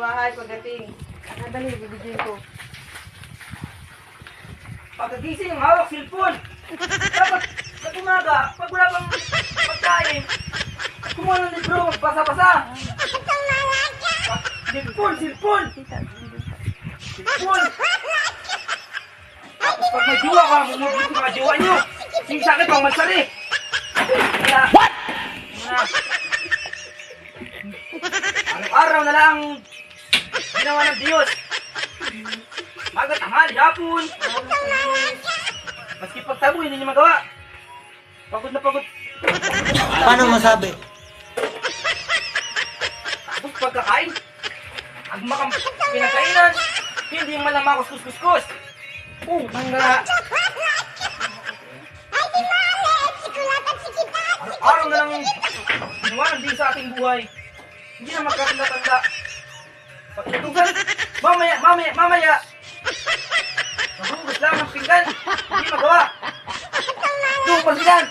bahay pagdating. Nadali, bibigyan ko. Pagkagising, hawak cellphone. Dapat sa umaga, pag wala pang pagkain, kumuha ng libro, magbasa-basa. Cellphone, cellphone, cellphone. Tapos pag may jowa ka, bumubuli sa mga jowa nyo. Sige sa akin, pang mansari. What? Araw-araw na lang ginawa ng Diyos. Maga, tanghali, hapon. Maski pagtabo, hindi niyo magawa. Pagod na pagod. Paano masabi? Tapos pagkakain, agma kang pinakainan, hindi yung malamakos kus-kus-kus. Oh, mangga. Araw-araw na lang ginawa ng sa ating buhay. Hindi na magkatanda-tanda. Pagkatugan, mamaya, mamaya, mamaya. Mahugas lang ng pinggan, hindi magawa. Doon, pagsigan.